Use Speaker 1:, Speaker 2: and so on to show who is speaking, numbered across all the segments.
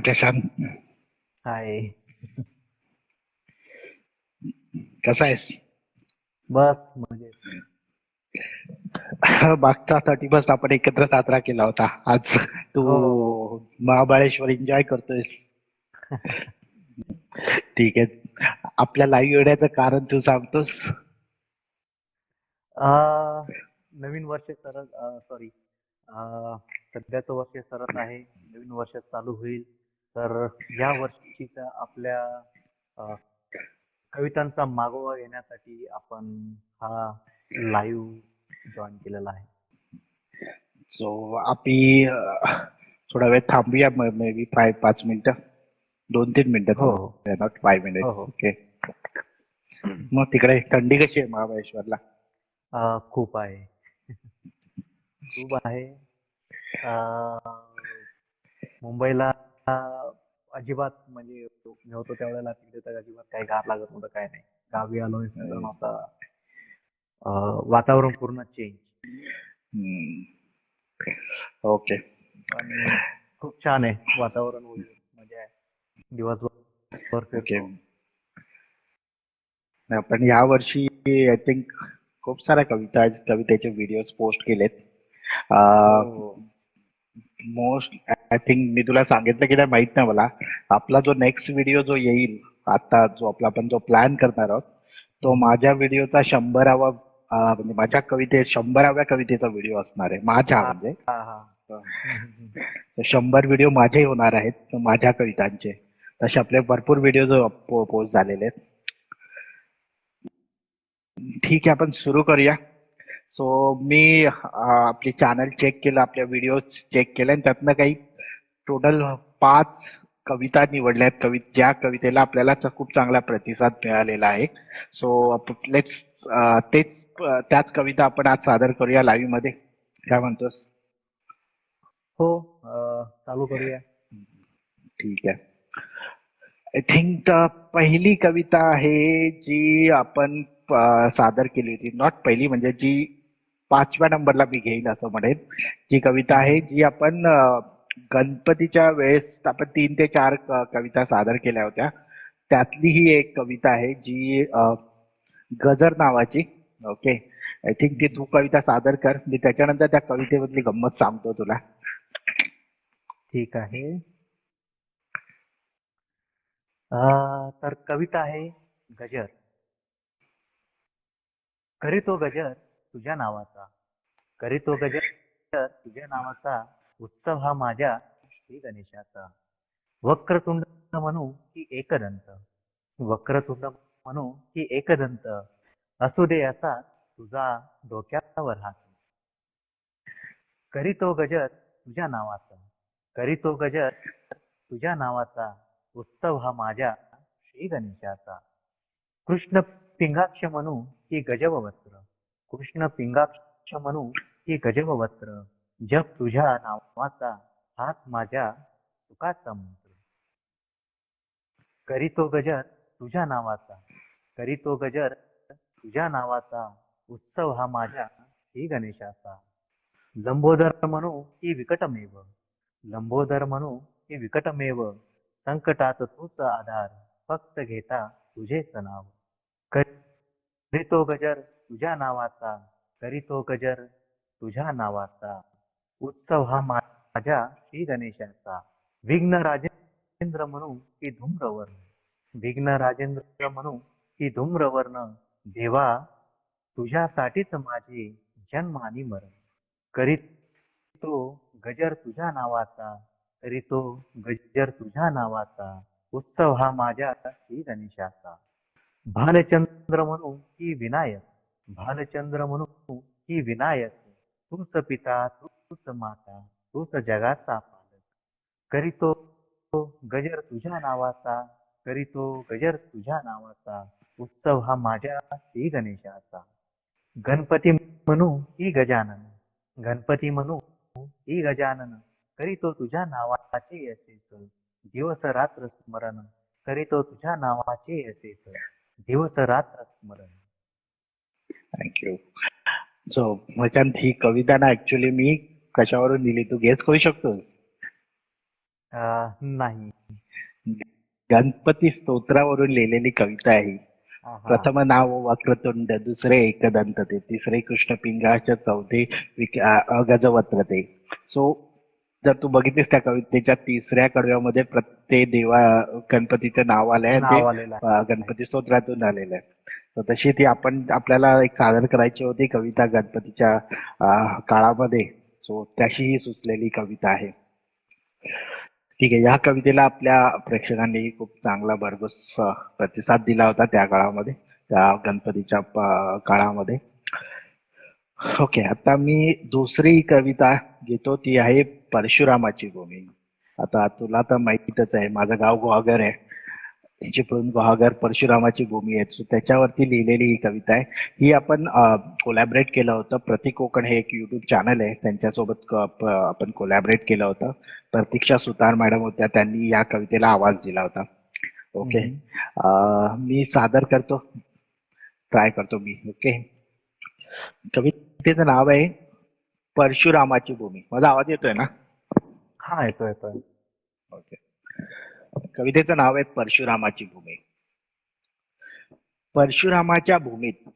Speaker 1: प्रशांत
Speaker 2: हाय
Speaker 1: कसा आहेस?
Speaker 2: बस म्हणजे
Speaker 1: मागचा थर्टी फर्स्ट आपण एकत्र साजरा केला होता. आज तू
Speaker 2: हो.
Speaker 1: महाबळेश्वर एन्जॉय करतोयस. ठीक आहे. आपल्या लाईव्ह येण्याचं कारण तू सांगतोस?
Speaker 2: अं, नवीन वर्ष सरत सॉरी सध्याचं वर्ष सरत आहे. नवीन वर्ष चालू होईल. तर या वर्षीच्या आपल्या कवितांचा मागोवा घेण्यासाठी आपण हा लाईव्ह जॉईन केलेला आहे.
Speaker 1: सो आपली अं, थोडा वेळ थांबूया मे बी फाय पाच मिनिटं. दोन तीन मिनिटं
Speaker 2: हो.
Speaker 1: नॉट फाय मिनिट्स
Speaker 2: हो.
Speaker 1: ओके मग तिकडे थंडी कशी आहे महाबळेश्वरला?
Speaker 2: खूप आहे. खूप आहे. अं, मुंबईला अजिबात म्हणजे मी होतो त्यावेळेला तिकडे तर अजिबात काही गार लागत नव्हतं काय नाही. गावी असा अं, वातावरण पूर्ण चेंज
Speaker 1: ओके.
Speaker 2: पण खूप छान आहे वातावरण वगैरे मजा आहे. दिवसभर
Speaker 1: ओके. आपण या वर्षी आय थिंक खूप साऱ्या कविता कवितेचे व्हिडिओज पोस्ट केलेत. मोस्ट आय थिंक मी तुला सांगितलं की नाही माहीत नाही मला. आपला जो नेक्स्ट व्हिडिओ जो येईल आता जो आपला आपण जो प्लॅन करणार आहोत तो माझ्या व्हिडिओचा शंभरावा म्हणजे माझ्या कविते शंभराव्या कवितेचा व्हिडिओ असणार आहे. माझ्या म्हणजे.
Speaker 2: हा हा.
Speaker 1: शंभर व्हिडिओ माझे होणार आहेत माझ्या कवितांचे. तसे आपले भरपूर व्हिडिओ पोस्ट झालेले आहेत. ठीक आहे आपण सुरू करूया. सो मी आपली चॅनल चेक केलं आपल्या व्हिडिओ चेक केले आणि त्यातनं काही टोटल पाच कविता निवडल्या आहेत कवि ज्या कवितेला आपल्याला खूप चांगला प्रतिसाद मिळालेला आहे. सो लेट्स तेच त्याच कविता आपण आज सादर करूया लाईव्हमध्ये. काय म्हणतोस?
Speaker 2: हो चालू करूया.
Speaker 1: ठीक आहे. आय थिंक पहिली कविता आहे जी आपण सादर केली होती. नॉट पहिली म्हणजे जी पाचव्या नंबरला मी घेईल असं म्हणेन. जी कविता आहे जी आपण गणपतीच्या वेळेस आपण तीन ते चार कविता सादर केल्या होत्या. त्यातली ही एक कविता आहे जी गजर नावाची. ओके? आय थिंक ती तू कविता सादर कर. मी त्याच्यानंतर त्या कवितेमधली गंमत सांगतो तुला.
Speaker 2: ठीक आहे. अं, तर कविता आहे गजर. करीतो गजर तुझ्या नावाचा. करीतो गजर तुझ्या नावाचा उत्सव हा माझ्या श्री गणेशाचा. वक्रतुंड म्हणू की एकदंत. वक्रतुंड म्हणू की एकदंत. असू दे असा तुझा डोक्यावर हात. करीतो गजर तुझ्या नावाचा. करीतो गजर तुझ्या नावाचा. उत्सव हा माझ्या श्री गणेशाचा. कृष्ण पिंगाक्ष म्हणू की गजववस्त्र. कृष्ण पिंगाक्ष म्हणू की गजववस्त्र. जप तुझ्या नावाचा हाच माझ्या सुखाचा मंत्र. करीतो गजर तुझ्या नावाचा करीतो गजर तुझ्या नावाचा उत्सव हा माझ्या श्री गणेशाचा. लंबोदर म्हणू की विकटमेव लंबोदर म्हणू की विकटमेव संकटात तूच आधार फक्त घेता तुझेच नाव. करीतो गजर तुझ्या नावाचा करीतो गजर तुझ्या नावाचा. उत्सव हा माझ्या श्री गणेशाचा. विघ्न राजेंद्र म्हणू की धूम्रवर्ण. विघ्न राजेंद्र म्हणू की धूम्रवर्ण. देवा तुझ्यासाठीच माझे जन्म आणि मरण. करीत तो गजर तुझ्या नावाचा. तरी तो गजर तुझ्या नावाचा. उत्सव हा माझ्या श्री गणेशाचा. भालचंद्र म्हणू की विनायक. भालचंद्र म्हणू की विनायक. तुमचं पिता तूच माता तूच जगाचा पालक. करीतो गजर तुझ्या नावाचा करीतो गजर तुझ्या नावाचा उत्सव हा माझ्या श्री गणेशाचा. गणपती म्हणू की गजानन गणपती म्हणू की गजानन करीतो तुझ्या नावाचे असेच. दिवस रात्र स्मरण करीतो तुझ्या नावाचे असेच. दिवस रात्र स्मरण.
Speaker 1: थँक्यू सो मचान ही कविता ना ऍक्च्युली मी कशावरून दिली तू गेस करू शकतोस
Speaker 2: अं, नाही
Speaker 1: गणपती स्तोत्रावरून लिहिलेली कविता आहे.
Speaker 2: आहा.
Speaker 1: प्रथम नाव वक्रतुंड दुसरे एकदंत ते तिसरे कृष्ण पिंगाच चौथे विक- अ- अगजवत्र ते सो जर तू बघितलीस त्या कवितेच्या तिसऱ्या कडव्यामध्ये प्रत्येक देवा गणपतीचं नाव आलंय आणि ते
Speaker 2: नाव आलेलं आहे.
Speaker 1: अ, गणपती स्तोत्रातून आलेलं आहे तर तशी ती आपण आपल्याला एक सादर करायची होती कविता गणपतीच्या अ, काळामध्ये सो त्याशीही सुचलेली कविता आहे. ठीक आहे या कवितेला आपल्या प्रेक्षकांनी खूप चांगला भरघोस प्रतिसाद दिला होता त्या काळामध्ये त्या गणपतीच्या काळामध्ये. ओके आता मी दुसरी कविता घेतो ती आहे परशुरामाची भूमी. आता तुला तर माहितीच आहे माझं गाव गुहागर आहे. चिपळूण गुहागर परशुरामाची भूमी आहे So त्याच्यावरती लिहिलेली ही कविता आहे. ही आपण कोलॅबरेट केलं होतं. प्रतीक कोकण हे एक युट्यूब चॅनल आहे. त्यांच्यासोबत आपण कोलॅबरेट केलं होतं. प्रतीक्षा सुतार मॅडम होत्या. त्यांनी या कवितेला आवाज दिला होता. ओके मी सादर करतो. ट्राय करतो मी. ओके कवितेचं नाव आहे परशुरामाची भूमी. माझा आवाज येतोय ना?
Speaker 2: हा येतो येतोय.
Speaker 1: ओके कवितेचं नाव आहे परशुरामाची भूमी. परशुरामाच्या भूमीत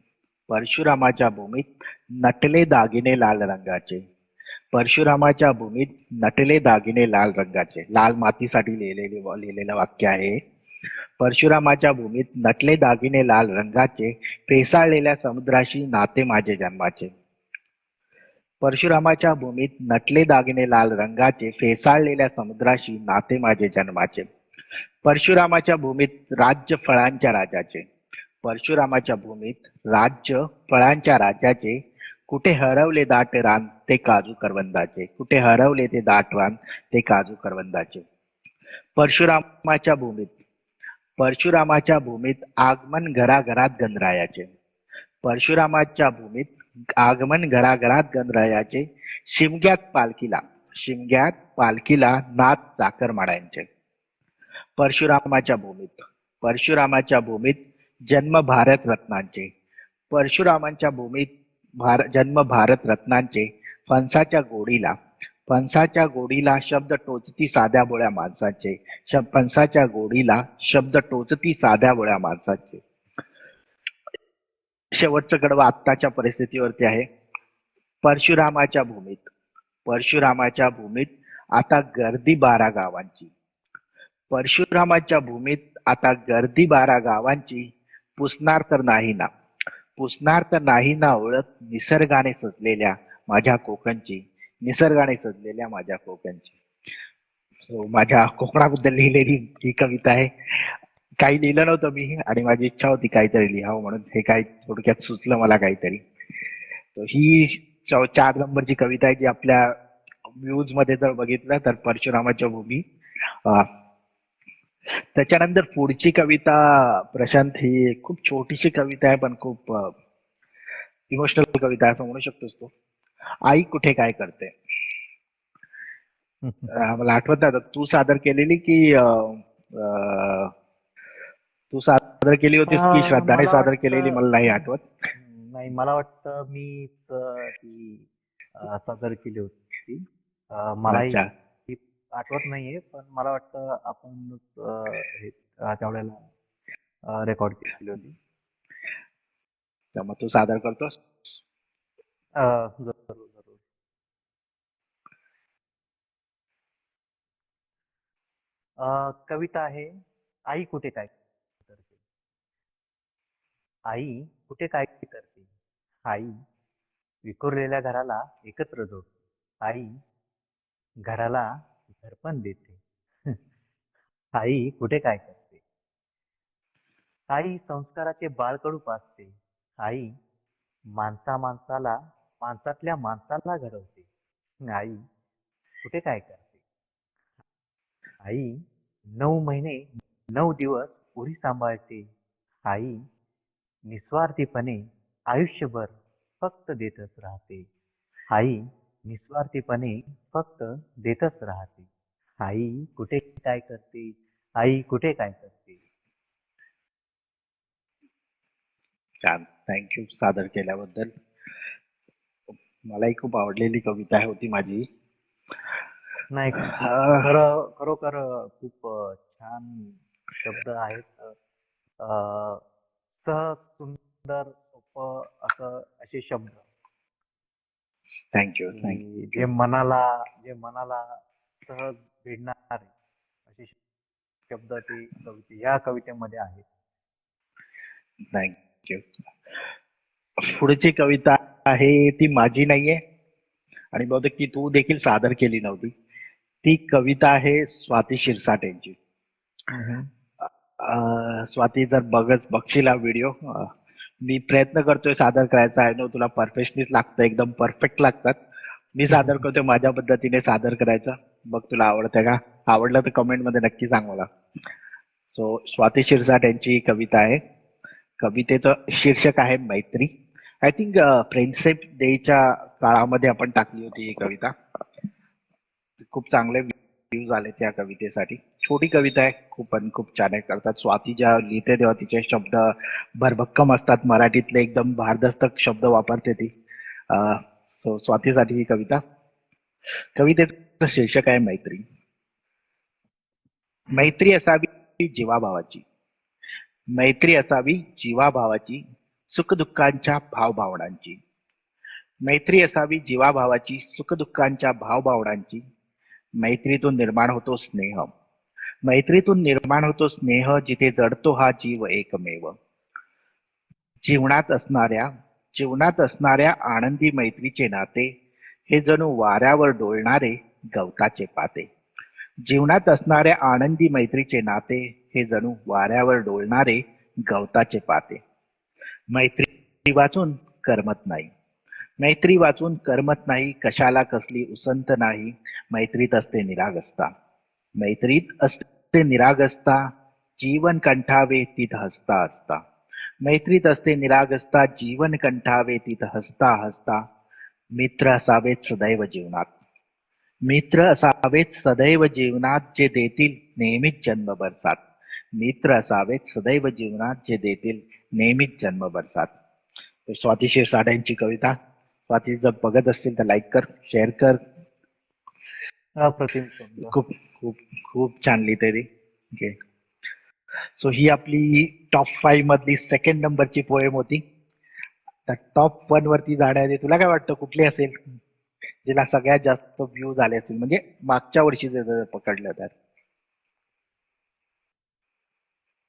Speaker 1: परशुरामाच्या भूमीत नटले दागिने लाल रंगाचे. परशुरामाच्या भूमीत नटले दागिने लाल रंगाचे. लाल मातीसाठी लिहिलेले लिहिलेलं वाक्य आहे. परशुरामाच्या भूमीत नटले दागिने लाल रंगाचे फेसाळलेल्या समुद्राशी नाते माझे जन्माचे. परशुरामाच्या भूमीत नटले दागिने लाल रंगाचे फेसाळलेल्या समुद्राशी नाते माझे जन्माचे. परशुरामाच्या भूमीत राज्य फळांच्या राजाचे. परशुरामाच्या भूमीत राज्य फळांच्या राजाचे. कुठे हरवले दाट रान ते काजू करवंदाचे. कुठे हरवले ते दाट रान ते काजू करवंदाचे. परशुरामाच्या भूमीत परशुरामाच्या भूमीत आगमन घराघरात गणरायाचे. परशुरामाच्या भूमीत आगमन घराघरात गणरायाचे. शिमग्यात पालखीला शिमग्यात पालखीला नाथ चाकर माडांचे परशुरामाच्या भूमीत. परशुरामाच्या भूमीत जन्म भारत रत्नांचे. परशुरामांच्या भूमीत भार जन्म भारत रत्नांचे. फणसाच्या गोडीला. फणसाच्या गोडीला शब्द टोचती साध्या बोळ्या माणसाचे. फणसाच्या गोडीला शब्द टोचती साध्या बोळ्या माणसाचे. शेवटचं कडवं आत्ताच्या परिस्थितीवरती आहे. परशुरामाच्या भूमीत. परशुरामाच्या भूमीत आता गर्दी बारा गावांची. परशुरामाच्या भूमीत आता गर्दी बारा गावांची पुसणार तर नाही ना पुसणार तर नाही ना ओळख निसर्गाने सजलेल्या माझ्या कोकणची निसर्गाने सजलेल्या माझ्या कोकणची. सो माझ्या कोकणाबद्दल लिहिलेली ही कविता आहे. काही लिहिलं नव्हतं मी आणि माझी इच्छा होती काहीतरी लिहावं म्हणून. हे काही थोडक्यात सुचलं मला काहीतरी. तर ही चौ- चार नंबरची कविता आहे जी आपल्या व्ह्यूजमध्ये जर बघितलं तर परशुरामाच्या भूमी त्याच्यानंतर पुढची कविता प्रशांत ही खूप छोटीशी कविता आहे पण खूप इमोशनल कविता आहे असं म्हणू शकतोस तू. आई कुठे काय करते? मला आठवत नाही तू सादर केलेली की तू सादर केली होतीस की श्रद्धाने
Speaker 2: मला
Speaker 1: सादर केलेली? मला नाही आठवत.
Speaker 2: नाही मला वाटतं अं, सादर केली होती.
Speaker 1: अच्छा.
Speaker 2: आठवत नाहीये पण मला वाटतं आपण हे त्यावेळेला रेकॉर्ड केली होती.
Speaker 1: तर मग तू सादर करतोस?
Speaker 2: अं, जरूर जरूर. अं, कविता आहे आई कुठे काय करते? आई कुठे काय करते? आई विखुरलेल्या घराला एकत्र जोड आई घराला घरपण देते. आई कुठे काय करते? आई संस्काराचे बाळकडूप असते आई माणसा माणसाला माणसातल्या माणसाला घडवते. आई कुठे काय करते? आई नऊ महिने नऊ दिवस पुरी सांभाळते. आई निस्वार्थीपणे आयुष्यभर फक्त देतच राहते. आई निस्वार्थीपणे फक्त देतच राहते. आई कुठे काय करते? आई कुठे काय करते?
Speaker 1: छान. थँक्यू सादर केल्याबद्दल. मलाही खूप आवडलेली कविता होती माझी.
Speaker 2: नाही खरं खरोखर खूप छान शब्द आहेत. अं, सहज सुंदर सोपं असं असे शब्द.
Speaker 1: थँक्यू थँक्यू
Speaker 2: जे मनाला जे मनाला सहज भिडणारे असे शब्द ते कविते या कवितेमध्ये आहेत.
Speaker 1: थँक्यू पुढची कविता आहे ती माझी नाहीये. आणि बहुतेक ती तू देखील सादर केली नव्हती. ती कविता आहे स्वाती शिरसाट यांची अं, स्वाती जर बघच बघशील हा व्हिडिओ. मी प्रयत्न करतोय सादर करायचा. आहे नो तुला परफेक्शनिस्ट लागतं एकदम परफेक्ट लागतात. मी सादर करतोय माझ्या पद्धतीने सादर करायचं. बघ तुला आवडतं का? आवडलं तर कमेंटमध्ये नक्की सांग मला. सो स्वाती शिरसाट यांची ही कविता आहे. कवितेचं शीर्षक आहे मैत्री. आय थिंक फ्रेंडशिप डेच्या काळामध्ये आपण टाकली होती ही कविता. खूप चांगले व्ह्यूज आले त्या कवितेसाठी. छोटी कविता आहे खूप पण खूप छान आहे करतात स्वाती ज्या लिहिते तेव्हा तिचे शब्द भरभक्कम असतात मराठीतले एकदम भारदस्तक शब्द वापरते ती. सो स्वातीसाठी ही कविता. कवितेचं शीर्षक आहे मैत्री. मैत्री असावी जीवाभावाची. मैत्री असावी जीवाभावाची सुखदुःखांच्या भावभावनांची. मैत्री असावी जीवाभावाची सुखदुःखांच्या भावभावनांची. मैत्रीतून निर्माण होतो स्नेह. मैत्रीतून निर्माण होतो स्नेह जिथे जडतो हा जीव एकमेव. जीवनात असणाऱ्या जीवनात असणाऱ्या आनंदी मैत्रीचे नाते हे जणू वाऱ्यावर डोलणारे गवताचे पाते. जीवनात असणाऱ्या आनंदी मैत्रीचे नाते हे जणू वाऱ्यावर डोलणारे गवताचे पाते. मैत्री वाचून करमत नाही. मैत्री वाचून करमत नाही कशाला कसली उसंत नाही मैत्रीत असते निरागसता. मैत्रीत असते निरागसता जीवन कंठावे तिथ हसता हसता। मैत्रीत असते निरागसता जीवन कंठावे तिथ हसता हसता। मित्र असावेत सदैव जीवनात। मित्र असावेत सदैव जीवनात जे देतील नेहमीच जन्मभर साथ मित्र असावेत सदैव जीवनात जे देतील नेहमीच जन्मभर साथ स्वातीशीर साड्यांची कविता स्वाती जर बघत असतील तर लाईक कर शेअर कर
Speaker 2: अप्रतिम शब्द.
Speaker 1: खूप खूप खूप छान लिहिते ती ओके सो ही आपली टॉप फाईव्ह मधली सेकंड नंबरची पोएम होती. तर टॉप वन वरती जाण्याआधी तुला काय वाटतं कुठली असेल? जिला सगळ्यात जास्त व्ह्यूज आले असतील. म्हणजे मागच्या वर्षी जर पकडलं तर.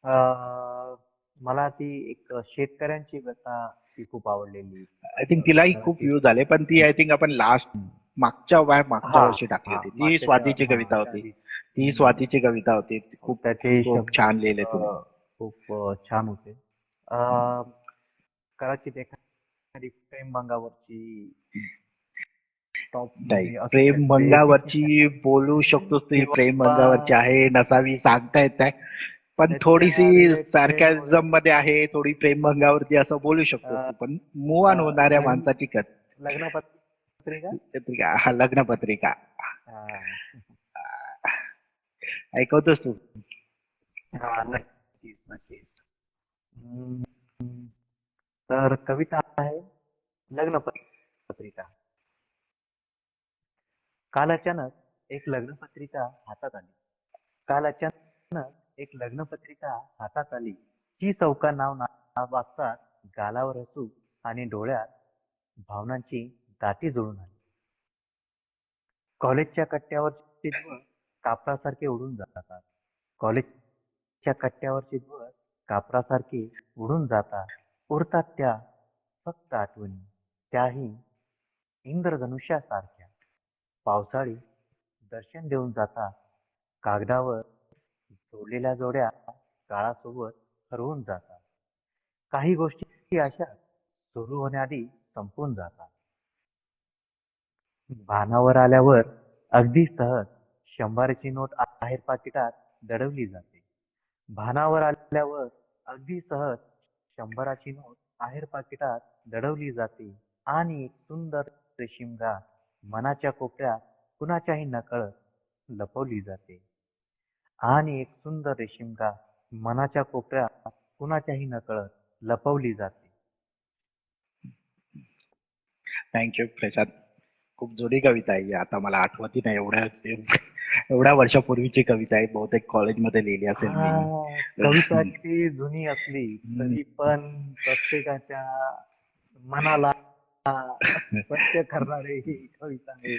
Speaker 2: अं, मला ती एक शेतकऱ्यांची व्यथा ती खूप आवडलेली.
Speaker 1: आय थिंक तिलाही खूप व्ह्यूज आले पण ती आय थिंक आपण लास्ट मागच्या वाय मागच्या वर्षी टाकली होती. ती स्वातीची कविता होती. ती स्वातीची कविता होती. खूप
Speaker 2: त्याचे
Speaker 1: खूप छान लिहिले तुम्ही.
Speaker 2: खूप छान होते. अं, कदाचित एखादी प्रेमभंगावरची टॉप
Speaker 1: नाही प्रेम भंगावरची बोलू शकतोस ती प्रेम भंगावरची आहे नसावी सांगता येत आहे पण थोडीशी सार्कॅझममध्ये आहे थोडी प्रेम भंगावरती असं बोलू शकतोस तू. पण मूव ऑन
Speaker 2: अं,
Speaker 1: होणाऱ्या
Speaker 2: लग्न-
Speaker 1: माणसाची कथ.
Speaker 2: लग्नपत्रिका
Speaker 1: पत्रिका? हा लग्न पत्रिका. ऐकवतोस तू?
Speaker 2: नक्कीच नक्कीच. हम्म, तर कविता आहे लग्न पत्रिका. काल अचानक एक लग्नपत्रिका हातात आली. काल अचानक एक लग्नपत्रिका हातात आली. ही चौका नाव नाव वाचतात गालावर हसू आणि डोळ्यात भावनांची दाटी जुळून आली. कॉलेजच्या कट्ट्यावरचे दिवस कापरासारखे उडून जातात. कॉलेजच्या कट्ट्यावरचे दिवस कापरासारखे उडून जातात. उरतात त्या फक्त आठवणी. त्याही इंद्रधनुष्यासारख्या. पावसाळी दर्शन देऊन जातात. कागदावर जोडलेल्या जोड्या काळासोबत हरवून जातात. काही गोष्टी अशा सुरू होण्याआधी संपून जातात. भानावर आल्यावर अगदी सहज शंभराची नोट बाहेर पाकिटात दडवली जाते. भानावर आल्यावर अगदी सहज शंभराची नोट आहेर पाकिटात दडवली जाते आणि एक सुंदर रेशीम गाठ मनाच्या कोपऱ्यात कुणाच्याही नकळत लपवली जाते. आणि एक सुंदर रेशीम गाठ मनाच्या कोपऱ्यात कुणाच्याही नकळत लपवली जाते.
Speaker 1: थँक्यू प्रशांत खूप जुनी कविता आहे. आता मला आठवती नाही एवढ्या एवढ्या वर्षापूर्वीची कविता आहे. बहुतेक कॉलेजमध्ये लिहिली असेल
Speaker 2: कविता किती जुनी असली तरी पण प्रत्येकाच्या मनाला स्पर्श करणारी ही कविता आहे.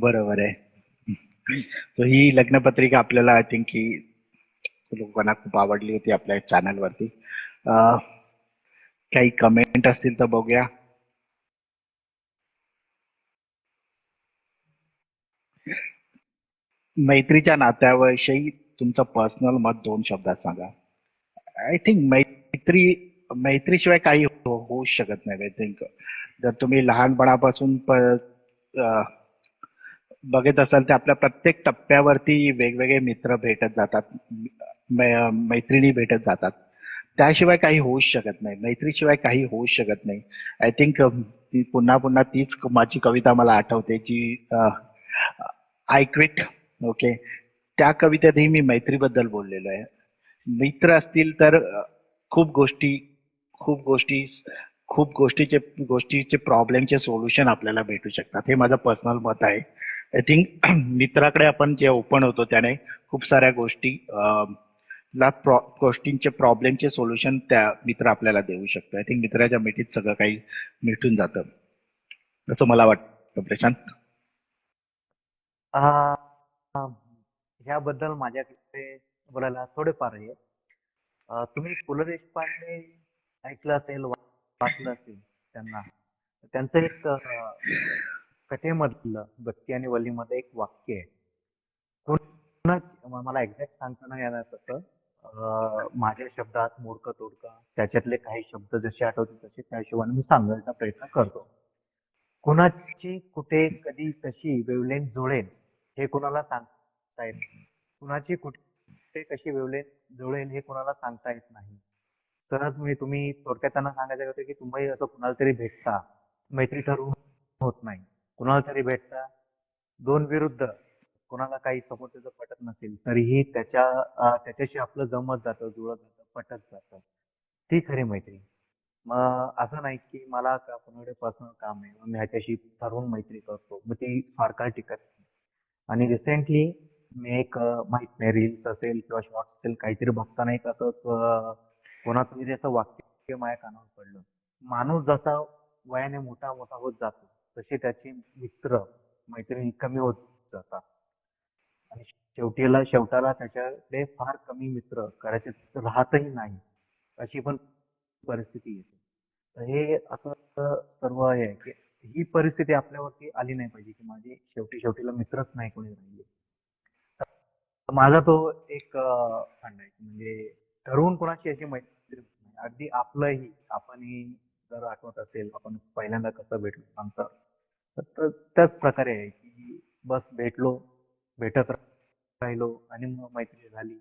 Speaker 1: बरोबर आहे. सो ही लग्नपत्रिका आपल्याला आय थिंक ही लोकांना खूप आवडली होती आपल्या चॅनल वरती. काही कमेंट असतील तर बघूया. मैत्रीच्या नात्याविषयी तुमचं पर्सनल मत दोन शब्दात सांगा. आय थिंक मैत्री मैत्रीशिवाय काही हो- होऊच शकत नाही आय थिंक जर तुम्ही लहानपणापासून प बघत असाल तर आपल्या प्रत्येक टप्प्यावरती वेगवेगळे मित्र भेटत जातात मै- मैत्रिणी भेटत जातात. त्याशिवाय काही होऊच शकत नाही मैत्रीशिवाय काही होऊ शकत नाही. आय थिंक पुन्हा पुन्हा तीच माझी कविता मला आठवते जी आय क्विट ओके त्या कवितेतही मी मैत्रीबद्दल बोललेलो आहे. मित्र असतील तर खूप गोष्टी खूप गोष्टी खूप गोष्टीचे गोष्टीचे प्रॉब्लेमचे सोल्युशन आपल्याला भेटू शकतात. हे माझं पर्सनल मत आहे. आय थिंक मित्राकडे आपण जे ओपन होतो त्याने खूप साऱ्या गोष्टी ला प्रॉ गोष्टींचे प्रॉब्लेमचे सोल्युशन त्या मित्र आपल्याला देऊ शकतो. आय थिंक मित्राच्या मिठीत सगळं काही मिटून जातं. असं मला वाटतं प्रशांत.
Speaker 2: ह्याबद्दल माझ्याकडे बोलायला थोडेफार आहे. तुम्ही पु ल देशपांडे ऐकलं असेल वाचलं असेल त्यांना त्यांचं एक कथेमधलं भक्ती आणि वल्लीमध्ये एक वाक्य आहे. कोण मला एक्झॅक्ट सांगता नाही येणार तसं. माझ्या शब्दात मोडकं तोडकं त्याच्यातले काही शब्द जसे आठवते तसे त्या हिशोबाने मी सांगायचा प्रयत्न करतो. कुणाची कुठे कधी कशी वेवलेन जुळेल हे कुणाला सांग येत कुणाची कुठे कशी वेवलेन जुळेल हे कुणाला सांगता येत नाही. सहज मी तुम्ही थोडक्यात त्यांना सांगायचं होतं की तुम्ही असं कुणाला तरी भेटता. मैत्री ठरवून होत नाही. कुणाला तरी भेटता. दोन विरुद्ध कोणाला काही समोरच्याचं पटत नसेल तरीही त्याच्या त्याच्याशी आपलं जमत जातं जुळत जातं पटत जातं. ती खरी मैत्री. मग असं नाही की मला का कोणाकडे पर्सनल काम आहे मग मी ह्याच्याशी ठरवून मैत्री करतो. मग ती फार काळ टिकत नाही. आणि रिसेंटली मी एक माहीत नाही रील्स असेल किंवा शॉर्ट असेल काहीतरी बघताना एक असंच कोणाचं तरी असं वाक्य माझ्या कानावर पडलं. माणूस जसा वयाने मोठा मोठा होत जातो तसे त्याचे मित्र मैत्रिणी कमी होत जातात. आणि शेवटीला शेवटाला त्याच्याकडे फार कमी मित्र करायचे राहतही नाही अशी पण परिस्थिती येते. तर हे असं सर्व हे आहे की ही परिस्थिती आपल्यावरती आली नाही पाहिजे की माझे शेवटी शेवटीला मित्रच नाही कोणी राहिले. माझा तो एक अं, फंड आहे. म्हणजे ठरवून कोणाची अशी मैत्री होत नाही. अगदी आपलंही आपणही जर आठवत असेल आपण पहिल्यांदा कसं भेटलो आमचं तर तर त्याच प्रकारे आहे की बस भेटलो भेटत राहिलो आणि मग मैत्री झाली.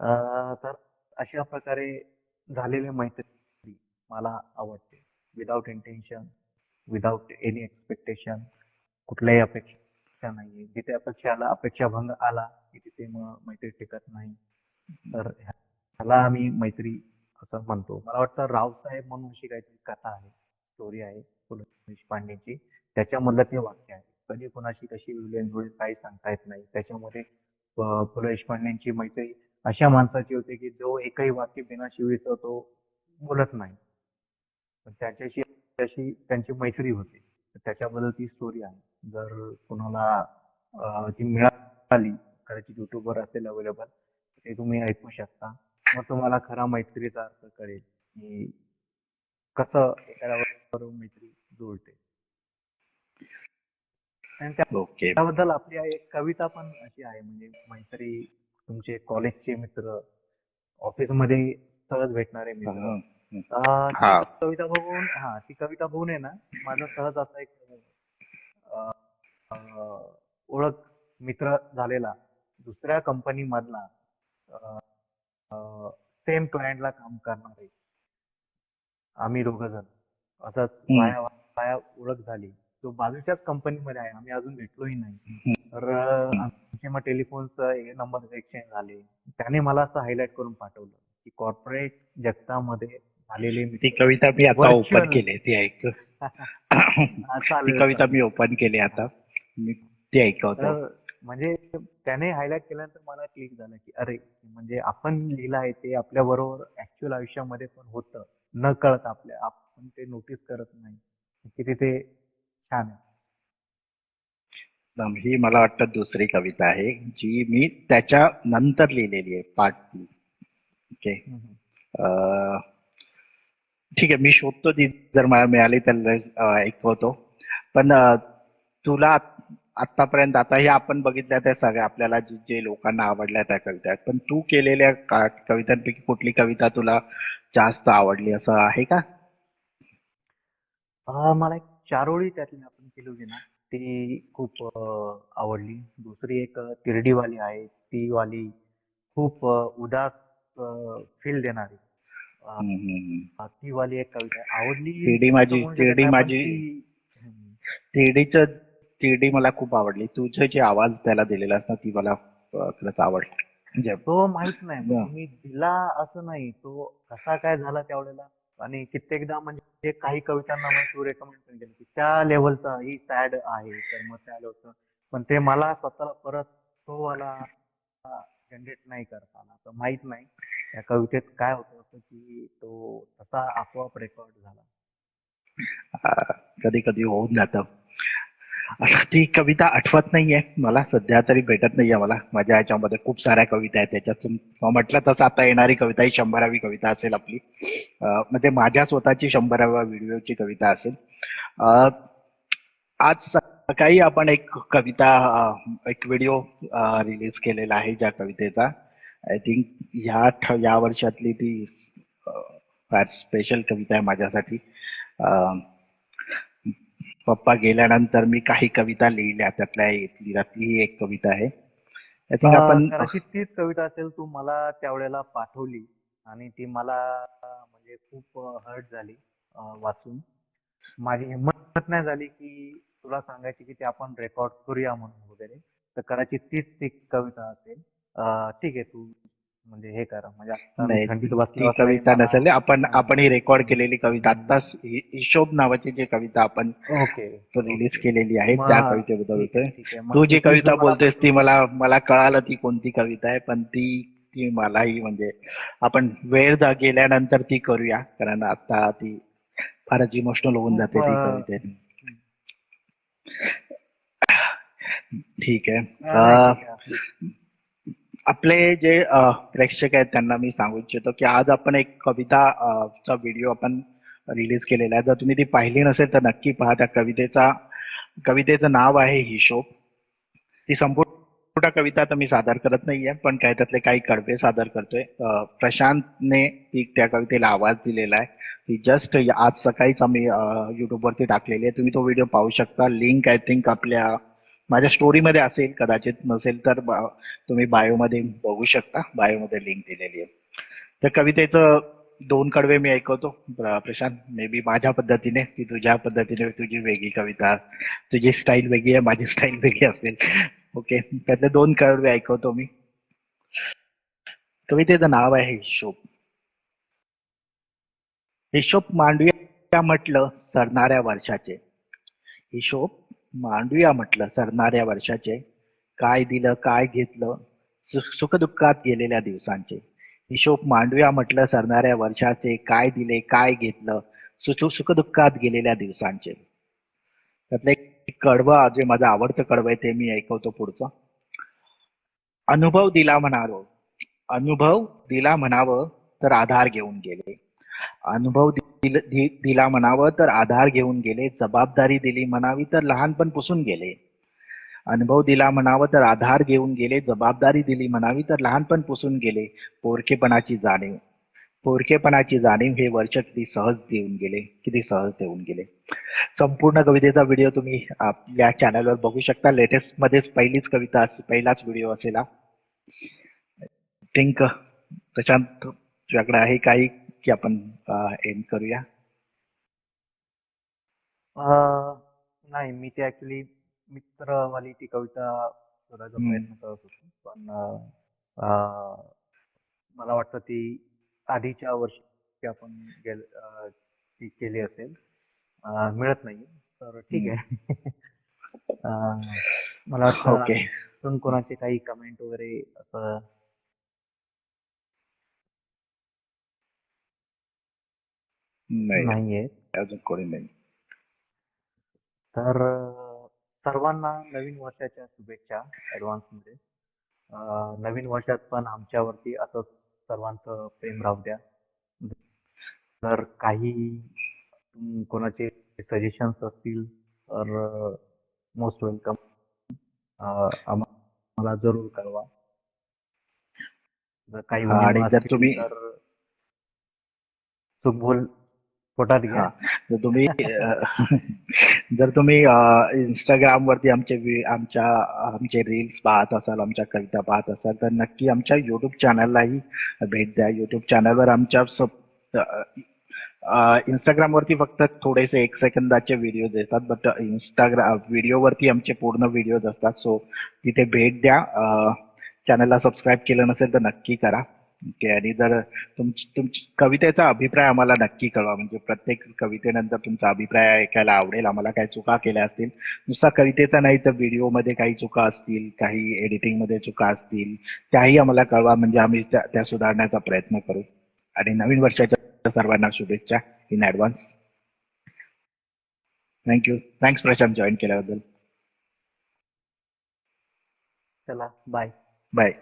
Speaker 2: अं, तर अशा प्रकारे झालेली मैत्री मला आवडते. Without intention without any expectation कुठल्याही अपेक्षा नाहीये. जिथे अपेक्षा आला अपेक्षाभंग आला की तिथे मग मैत्री टिकत नाही. तर ह्याला आम्ही मैत्री असं म्हणतो. मला वाटतं रावसाहेब म्हणून अशी काहीतरी कथा आहे स्टोरी आहे पु देशपांडेची त्याच्यामधलं ते वाक्य आहे. कधी कोणाशी कशी विलेन काही सांगता येत नाही. त्याच्यामध्ये पु ल देशपांडेंची मैत्री अशा माणसाची होती की जो एकही वाक्य बिना शिवीचं तो बोलत नाही. पण त्याच्याशी अशी त्यांची मैत्री होती. त्याच्याबद्दल ती स्टोरी आहे. जर कोणाला ती मिळाली कदाचित युट्यूबवर असेल अवेलेबल ते तुम्ही ऐकू शकता. मग तुम्हाला खरा मैत्रीचा अर्थ कळेल की कसं एखाद्याबरोबर मैत्री जुळते. आणि त्याबद्दल आपली एक कविता पण अशी आहे म्हणजे मैत्री तुमचे कॉलेजचे मित्र ऑफिसमध्ये सहज भेटणारे मित्र. कविता बघून हा ती कविता बघून आहे ना माझा सहज असा एक ओळख मित्र झालेला दुसऱ्या कंपनी मधला सेम क्लायंटला काम करणारे आम्ही दोघ जण. असंच वाया ओळख झाली. तो बाजूच्याच कंपनीमध्ये आहे. आम्ही अजून भेटलोही नाही. तर आमचे मग टेलिफोन्स नंबर एक्सचेंज झाले. त्याने मला असं हायलाइट करून पाठवलं की कॉर्पोरेट जगतामध्ये झालेले
Speaker 1: ती कविता मी आता ओपन. केली ती ऐक. कविता मी ओपन केली आता. मी ती ऐकवतो.
Speaker 2: तर म्हणजे त्याने हायलाइट केल्यानंतर मला क्लिक झालं की अरे म्हणजे आपण लिहिलं आहे ते आपल्या बरोबर ऍक्च्युअल आयुष्यामध्ये पण होतं. न कळत आपल्या आपण ते नोटीस करत नाही. किती ते छान आहे.
Speaker 1: ही मला वाटतं दुसरी कविता आहे जी मी त्याच्या नंतर लिहिलेली आहे पार्ट टू ओके
Speaker 2: हम्म.
Speaker 1: अं, ठीक आहे मी शोधतो ती जर मला मिळाली तर अं, ऐकवतो. पण अं, तुला आतापर्यंत आता हे आपण बघितल्या त्या सगळ्या आपल्याला जे जे लोकांना आवडल्या त्या कविता आहेत पण तू केलेल्या कवितांपैकी कुठली कविता तुला जास्त आवडली असं आहे का
Speaker 2: मला एक चारोळी त्यातली आपण केली होती ना ती खूप आवडली दुसरी एक तिरडीवाली आहे ती वाली खूप उदास फील देणारी. ती वाली एक कविता. आवडली
Speaker 1: तिरडी माझी तिरडी माझी. तिरडीचं तिरडी मला खूप आवडली. तुझे जे आवाज त्याला दिलेला असतात ती मला खरंच आवडली. म्हणजे
Speaker 2: तो माहीत नाही. म्हणजे मी दिला असं नाही. तो कसा काय झाला त्यावेळेला? आणि कित्येकदा म्हणजे काही कवितांना तू रेकमेंड पण केलं की त्या लेवलचा ही सॅड आहे. तर मग त्या लेवलचं पण ते मला स्वतःला परत तो वाला जनरेट नाही करता आला. तर माहीत नाही त्या कवितेत काय होतं असं की तो तसा आपोआप रेकॉर्ड झाला.
Speaker 1: कधी कधी होऊन जातं. असं ती कविता आठवत नाहीये. मला सध्या तरी भेटत नाहीये मला. माझ्या ह्याच्यामध्ये खूप साऱ्या कविता आहेत. त्याच्यातून म्हटलं तसं आता येणारी कविता ही शंभरावी कविता असेल आपली. म्हणजे माझ्या स्वतःची शंभराव्या व्हिडिओची कविता असेल. आज सकाळी आपण एक कविता एक व्हिडिओ रिलीज केलेला आहे ज्या कवितेचा. आय थिंक ह्या या वर्षातली ती फार स्पेशल कविता आहे माझ्यासाठी. पप्पा गेल्यानंतर मी काही कविता लिहिल्या. त्यातल्या ही एक कविता आहे. आपण
Speaker 2: कदाचित तीच कविता असेल तू मला त्यावेळेला पाठवली. आणि ती मला म्हणजे खूप हर्ट झाली वाचून. माझी हिंमत नाही झाली की तुला सांगायची की ते आपण रेकॉर्ड करूया म्हणून वगैरे. तर कदाचित तीच ती कविता असेल. ठीक आहे तू म्हणजे हे कर. म्हणजे आता
Speaker 1: नाही
Speaker 2: थंडीत
Speaker 1: ती
Speaker 2: बसल्या बसल्या
Speaker 1: कविता
Speaker 2: मला-
Speaker 1: नसेल. आपण. आपण ही रेकॉर्ड केलेली कविता. आत्ताच हि- हिशोब नावाची जी कविता आपण
Speaker 2: ओके.
Speaker 1: रिलीज केलेली आहे
Speaker 2: मग
Speaker 1: त्या कवितेबद्दल बोलतोय
Speaker 2: ठीक आहे. मग
Speaker 1: तू जी
Speaker 2: तू
Speaker 1: कविता
Speaker 2: मला
Speaker 1: बोलतोयस ती. मला मला कळालं ती कोणती कविता आहे पण ती ती मलाही म्हणजे आपण वेळ जा- गेल्यानंतर ती करूया. कारण आता ती फारच इमोशनल होऊन जाते ती
Speaker 2: अं,
Speaker 1: कवितेने ठीक आहे.
Speaker 2: हा, नाही,
Speaker 1: अं,
Speaker 2: ठीक आहे.
Speaker 1: आपले जे प्रेक्षक आहेत त्यांना मी सांगू इच्छितो की आज आपण एक कविता चा व्हिडिओ आपण रिलीज केलेला आहे. जर तुम्ही ती पाहिली नसेल तर नक्की पहा. त्या कवितेचा कवितेचं नाव आहे हिशोब. ती संपूर्ण कविता तर मी सादर करत नाहीये पण काय त्यातले काही कडवे सादर करतोय. प्रशांतने ती त्या कवितेला आवाज दिलेला आहे. ती जस्ट आज सकाळीच आम्ही युट्यूबवरती टाकलेली आहे. तुम्ही तो व्हिडिओ पाहू शकता. लिंक आय थिंक आपल्या माझ्या स्टोरीमध्ये असेल कदाचित नसेल तर तुम्ही बायोमध्ये बघू शकता. बायोमध्ये लिंक दिलेली आहे. तर कवितेचं दोन कडवे मी ऐकवतो. प्रशांत मे बी माझ्या पद्धतीने ती तुझ्या पद्धतीने तुझी वेगळी कविता तुझी स्टाईल वेगळी आहे माझी स्टाईल वेगळी असेल. ओके त्यातले दोन कडवे ऐकवतो मी. कवितेचं नाव आहे हिशोब. हिशोब मांडूया म्हटलं सरणाऱ्या वर्षाचे. हिशोब मांडूया म्हटलं सरणाऱ्या वर्षाचे. काय दिलं काय घेतलं? सुखदुःखात गेलेल्या दिवसांचे. हिशोब मांडूया म्हटलं सरणाऱ्या वर्षाचे. काय दिले काय घेतलं? सुख सुखदुःखात गेलेल्या दिवसांचे. त्यातले कडवं जे माझं आवडतं कडवं आहे ते मी ऐकवतो पुढचं. अनुभव दिला म्हणावं. अनुभव दिला म्हणावं तर आधार घेऊन गेले. अनुभव दिल- दि- दिला म्हणावं तर आधार घेऊन गेले जबाबदारी दिली म्हणावी तर लहानपण पुसून गेले. अनुभव दिला म्हणावं तर आधार घेऊन गेले जबाबदारी दिली म्हणावी तर लहानपण पुसून गेले पोरकेपणाची जाणीव. पोरकेपणाची जाणीव हे वर्ष किती सहज देऊन गेले किती सहज देऊन गेले. संपूर्ण कवितेचा व्हिडिओ तुम्ही आपल्या चॅनलवर बघू शकता. लेटेस्ट मध्येच पहिलीच कविता पहिलाच व्हिडिओ असेल थिंक प्रशांत तुझ्याकडे आहे काही की आपण एंड करूया.
Speaker 2: नाही मी ते ऍक्च्युली मित्रवाली ती कविता शोधायचा. प्रयत्न करत होतो. पण अं, मला वाटतं ती आधीच्या वर्षी आपण गेल अं, ती केली असेल. अं, मिळत नाही तर ठीक आहे. अं, मला वाटतं
Speaker 1: ओके.
Speaker 2: अजून कोणाचे काही कमेंट वगैरे असं
Speaker 1: नाही.
Speaker 2: नाहीये.
Speaker 1: अजून कोणी नाही.
Speaker 2: तर अं, सर्वांना नवीन वर्षाच्या शुभेच्छा ऍडव्हान्समध्ये. अं, नवीन वर्षात पण आमच्यावरती असंच सर्वांचं प्रेम राहू द्या. जर काही कोणाचे सजेशन्स असतील तर मोस्ट वेलकम आम्हाला जरूर कळवा. जर काही
Speaker 1: हा, आणि
Speaker 2: उणिवा
Speaker 1: जर
Speaker 2: असतील
Speaker 1: तुम्ही-
Speaker 2: तर भूल पोटात घ्या.
Speaker 1: तर तुम्ही जर तुम्ही इंस्टाग्राम वरती आमचे आमच्या आमचे रील्स पाहत असाल आमच्या कविता पाहत असाल तर नक्की आमच्या युट्यूब चॅनललाही भेट द्या. युट्यूब चॅनलवर आमच्या इंस्टाग्राम वरती फक्त थोडेसे एक सेकंदाचे व्हिडिओज येतात बट इंस्टाग्राम व्हिडिओवरती आमचे पूर्ण व्हिडिओज असतात. सो तिथे भेट द्या. चॅनलला सबस्क्राईब केलं नसेल तर नक्की करा. ओके. आणि जर तुमची तुमची कवितेचा अभिप्राय आम्हाला नक्की कळवा. म्हणजे प्रत्येक कवितेनंतर तुमचा अभिप्राय ऐकायला आवडेल. आम्हाला काही चुका केल्या असतील. नुसता कवितेचा नाही तर व्हिडिओमध्ये काही चुका असतील काही एडिटिंगमध्ये चुका असतील त्याही आम्हाला कळवा. म्हणजे आम्ही त्या त्या सुधारण्याचा प्रयत्न करू. आणि नवीन वर्षाच्या सर्वांना शुभेच्छा in advance thank you thanks Prashant join केल्याबद्दल.
Speaker 2: चला बाय
Speaker 1: बाय